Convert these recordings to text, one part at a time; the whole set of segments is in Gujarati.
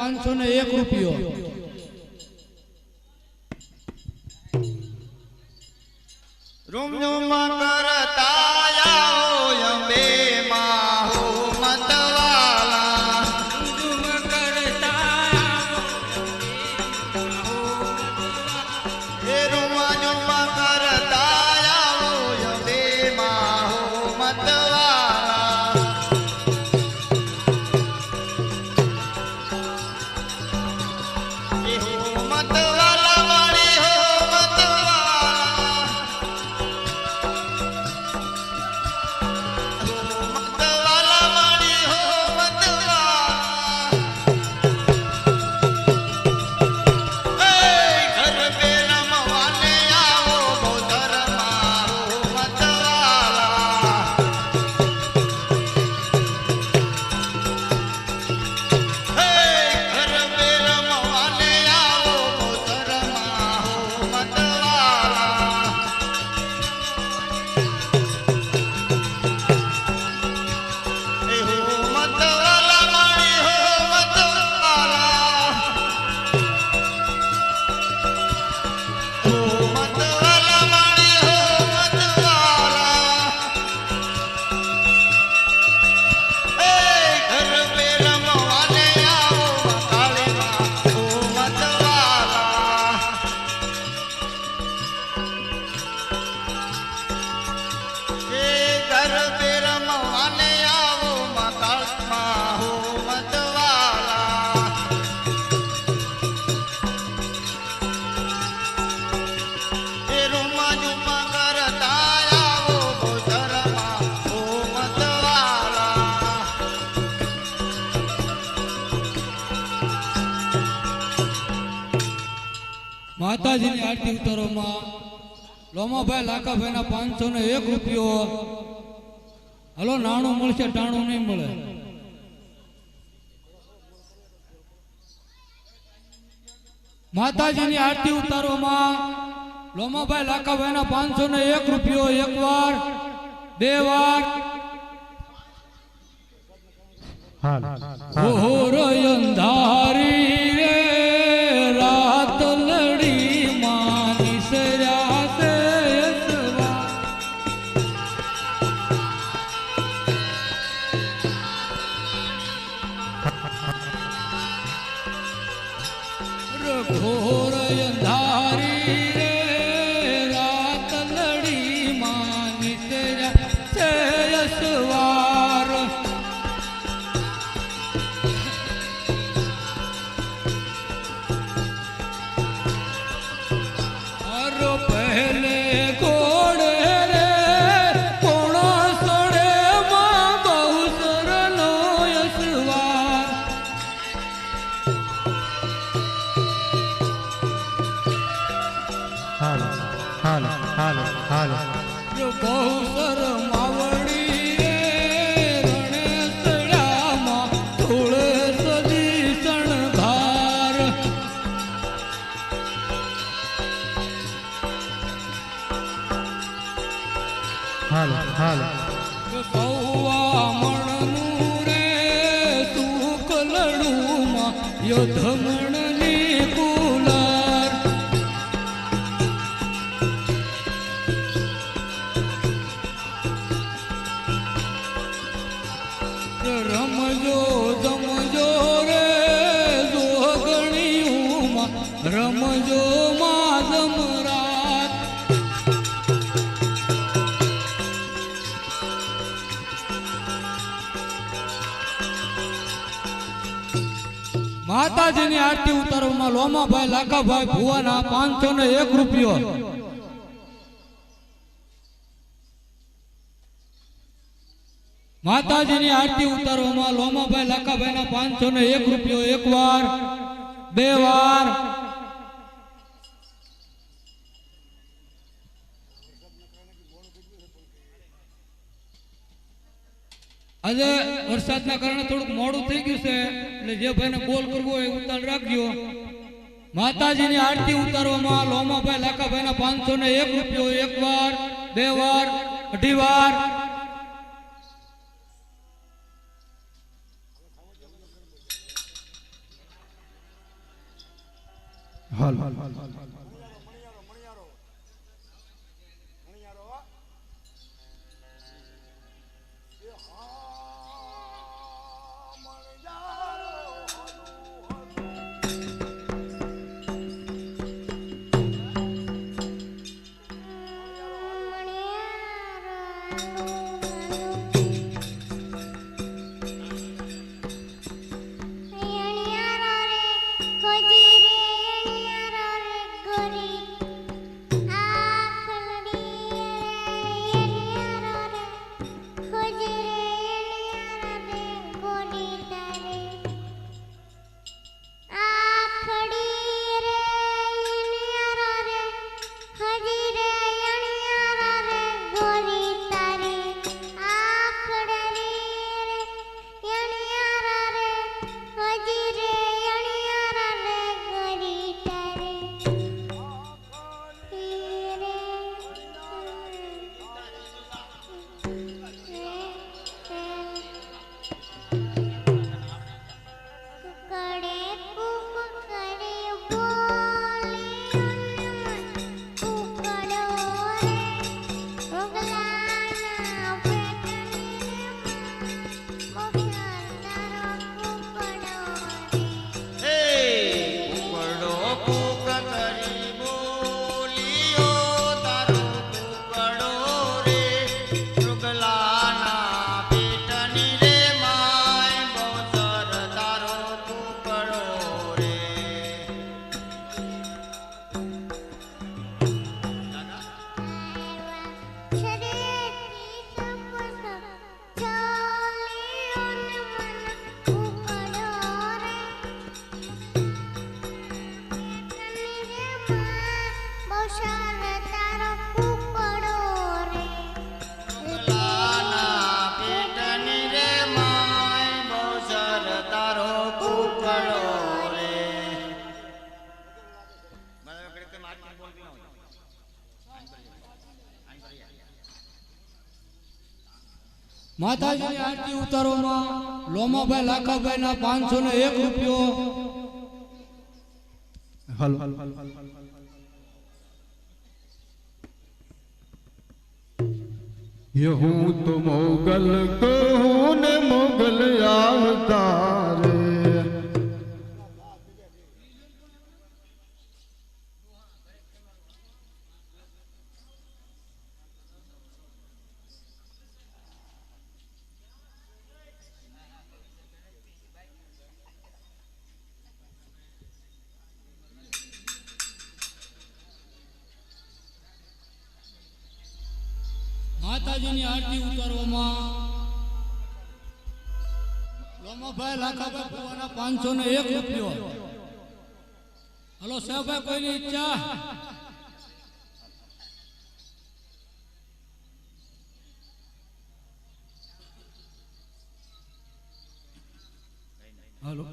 પાંચસો ને એક રૂપિયો. રૂમ રૂમ કરતા માતાજીની આરતી ઉતારોમાં લોમાભાઈ લાકાભાઈના પાંચસો ને એક રૂપિયો. હલો નાણું મળશે ટાણું નહીં મળે. માતાજીની આરતી ઉતારોમાં લોમાભાઈ લાખાભાઈના પાંચસો ને એક રૂપિયો. એક વાર બે વાર. ઘોર અંધારી રે યસવાર હાલો હાલો હાલો હાલો બહુ સર धम માતાજીની આરતી ઉતારવામાં લોમાભાઈ, લાખાભાઈ, ભુવાના પાંચસો ને એક રૂપિયો. માતાજીની આરતી ઉતારવામાં લોમાભાઈ, લાખાભાઈના પાંચસો ને એક રૂપિયો. એક વાર, બે વાર. આજે વરસાદના કારણે થોડુંક મોડું થઈ ગયું છે, એટલે જે ભાઈને કોલ કરવો એ ઉતાર રાખજો. માતાજીની આરતી ઉતારવામાં લોમાભાઈ, લાખાભાઈના પાંચસો ને એક રૂપિયો, એક વાર, બે વાર, અઢી વાર. હાલ હાલ હાલ હાલ. માતાજીની આરતી ઉતારોમાં લોમાભાઈ લાખાભાઈ ના પાંચસો ને એક રૂપિયો. હલો. યહું તો મોગલ કહું ને મોગલ આરતી ઉતારવામાં. પાંચસો ને એક રૂપિયો. હલો સાહેબભાઈ કોઈની ઈચ્છા? હલો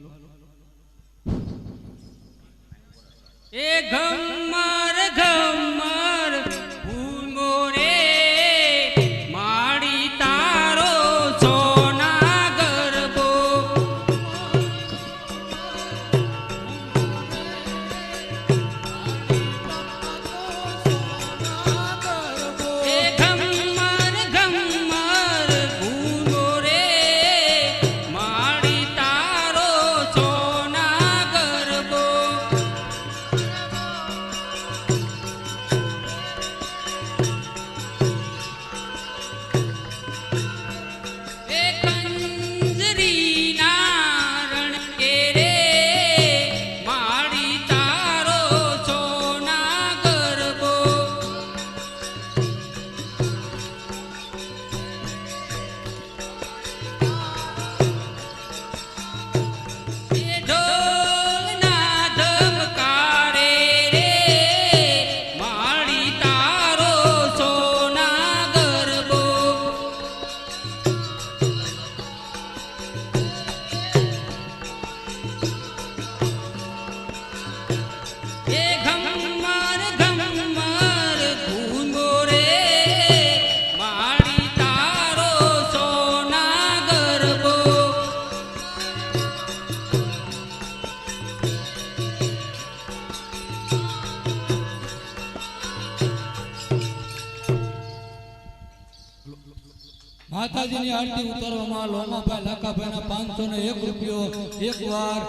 પાંચસો ને એક રૂપિયો, એક વાર,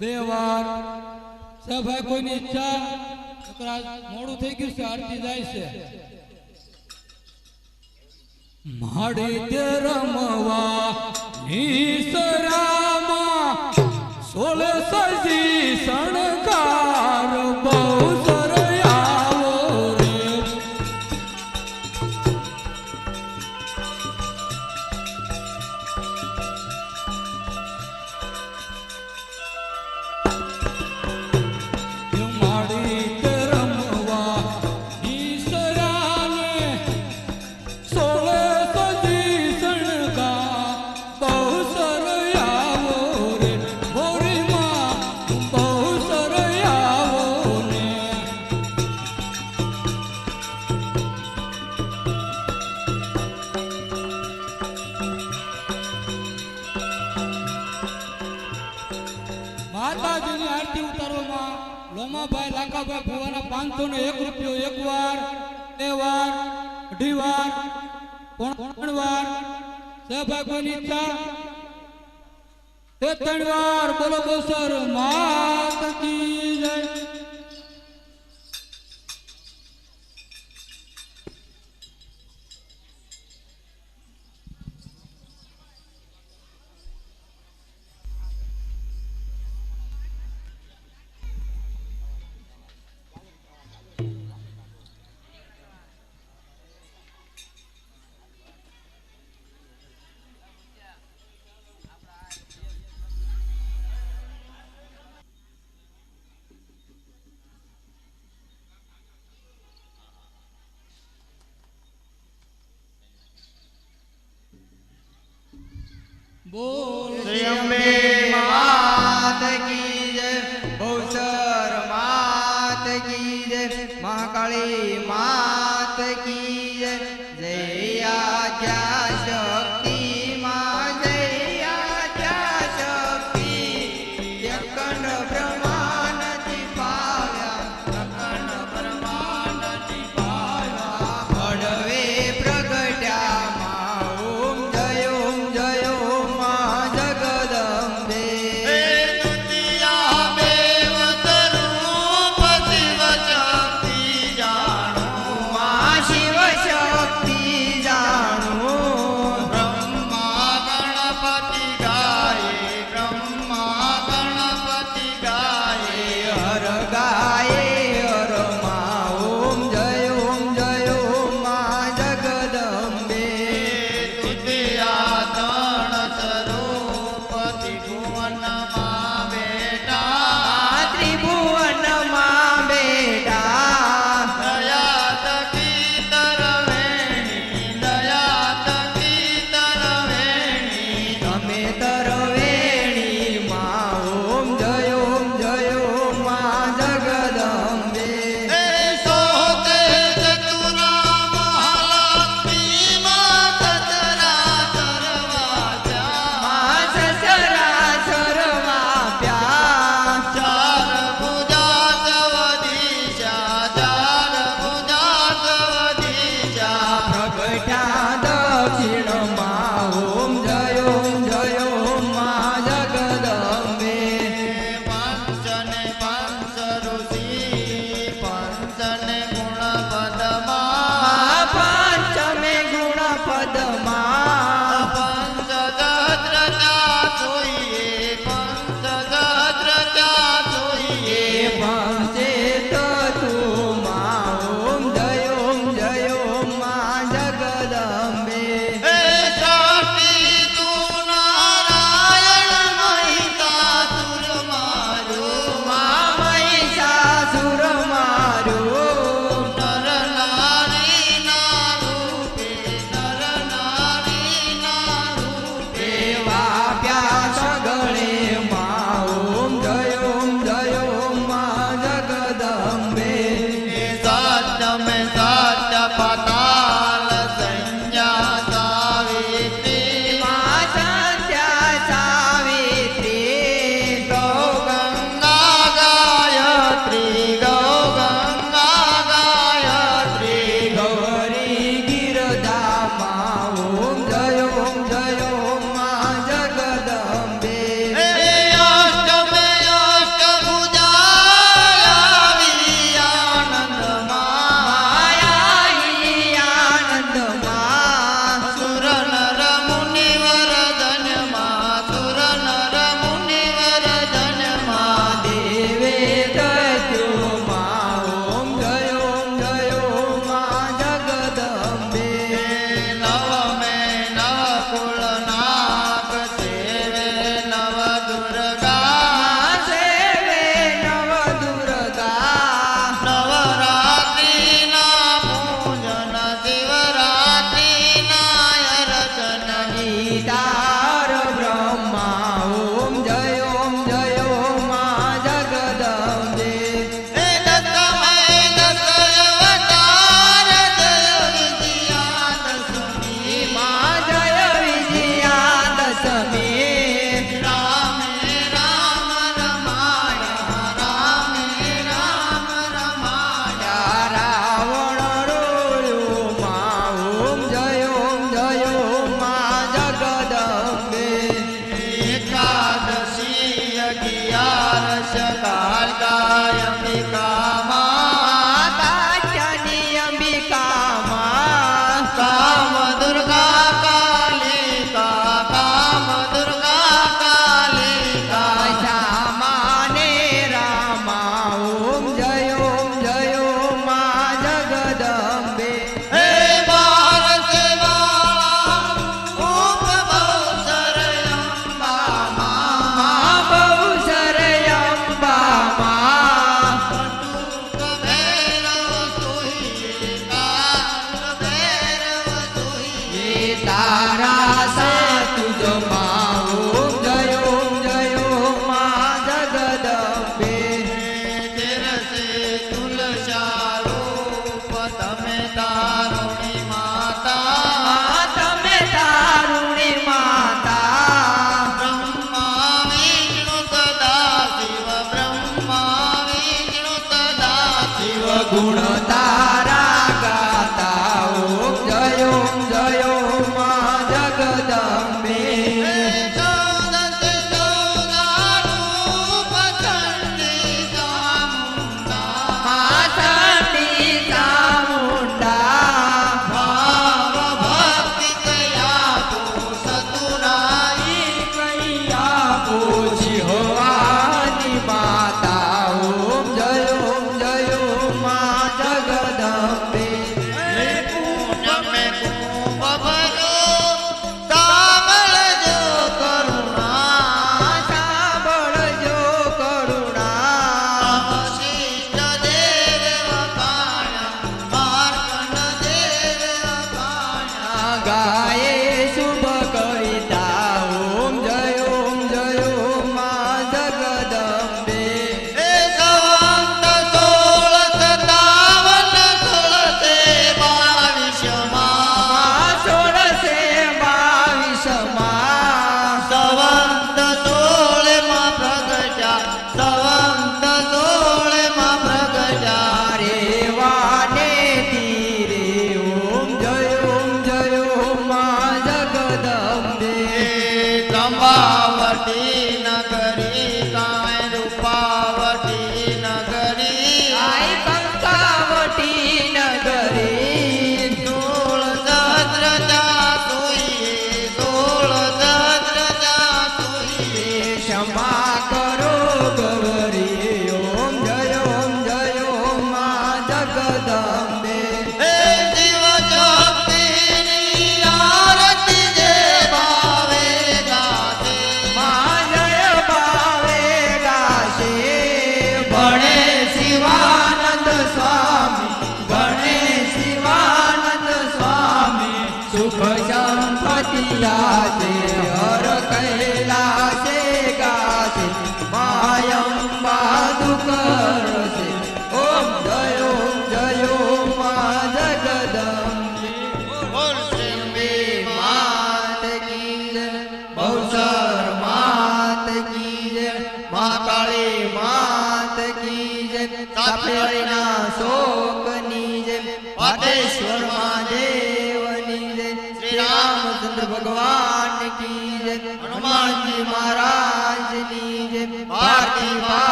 બે વાર. સાહેબ કોઈની ઈચ્છા? મોડું થઈ ગયું છે, આરતી જાય છે. માડી રમવા નિસરામાં સોળ સજી શણગાર બહુ પાંચસો એક રૂપિયો એક વાર, બે વાર, અઢી વાર ત્રણ વાર. સહભાગવાની ઈચ્છા? તે ત્રણ વાર બોલો બોસર માત બોલ શ્રી અંબે માત કી જય ભૌસર માત કી જય, મહાકાળી માત કી જય જય આદ્યા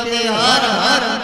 હર હર